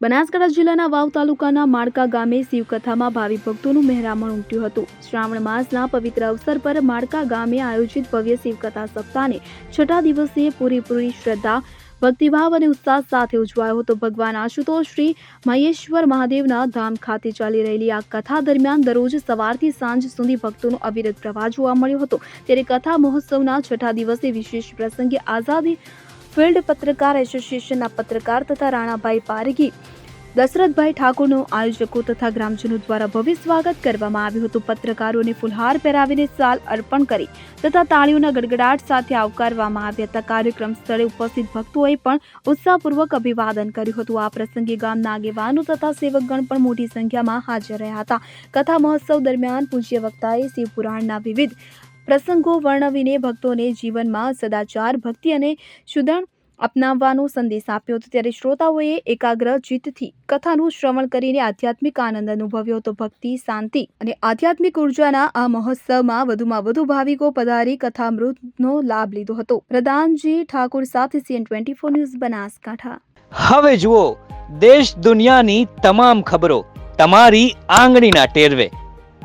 બનાસકાંઠા જિલ્લાના વાવ તાલુકાના માળકા ગામે શિવકથામાં ભાવિ ભક્તોનું મહેરામણ ઉમટ્યું હતું. શ્રાવણ માસના પવિત્ર અવસર પર માળકા ગામે આયોજિત ભવ્ય શિવકથા સપ્તાહને છઠ્ઠા દિવસે પૂરેપૂરી શ્રદ્ધા, ભક્તિભાવ અને ઉત્સાહ સાથે ઉજવાયો હતો. ભગવાન આશુતોષ શ્રી મહેશ્વર મહાદેવના ધામ ખાતે ચાલી રહેલી આ કથા દરમિયાન દરરોજ સવારથી સાંજ સુધી ભક્તોનો અવિરત પ્રવાહ જોવા મળ્યો હતો. ત્યારે કથા મહોત્સવના છઠ્ઠા દિવસે વિશેષ પ્રસંગે આઝાદી ફિલ્ડ પત્રકાર એસોસિએશનના પત્રકાર તથા રાણાભાઈ પારગી, દશરથભાઈ ઠાકોરનું આયોજકો તથા ગ્રામજનો દ્વારા ભવ્ય સ્વાગત કરવામાં આવ્યું હતું. પત્રકારોને ફુલહાર પહેરાવીને સાલ અર્પણ કરી તથા તાળીઓના ગડગડાટ સાથે આવકારવામાં આવ્યા હતા. કાર્યક્રમ સ્થળે ઉપસ્થિત ભક્તોએ પણ ઉત્સાહપૂર્વક અભિવાદન કર્યું હતું. આ પ્રસંગે ગામના આગેવાનો તથા સેવકગણ પણ મોટી સંખ્યામાં હાજર રહ્યા હતા. કથા મહોત્સવ દરમિયાન પૂજ્ય વક્તાએ શિવપુરાણના વિવિધ પ્રસંગો વર્ણવીને ભક્તોને જીવનમાં સદાચાર, ભક્તિ અને સુદણ અપનાવવાનો સંદેશ આપ્યો હતો. ત્યારે શ્રોતાઓએ એકાગ્ર ચિત્તથી કથાનું શ્રવણ કરીને આધ્યાત્મિક આનંદ અનુભવ્યો હતો. ભક્તિ, શાંતિ અને આધ્યાત્મિક ઉર્જાના આ મહોત્સવમાં વધુમાં વધુ ભાવિકો પધારી કથામૃતનો લાભ લીધો હતો. પ્રધાનજી ઠાકોર સાથે CN twenty four news Banaskantha. હવે જુઓ, દેશ દુનિયાની તમામ ખબરો તમારી આંગળીના ટેરવે.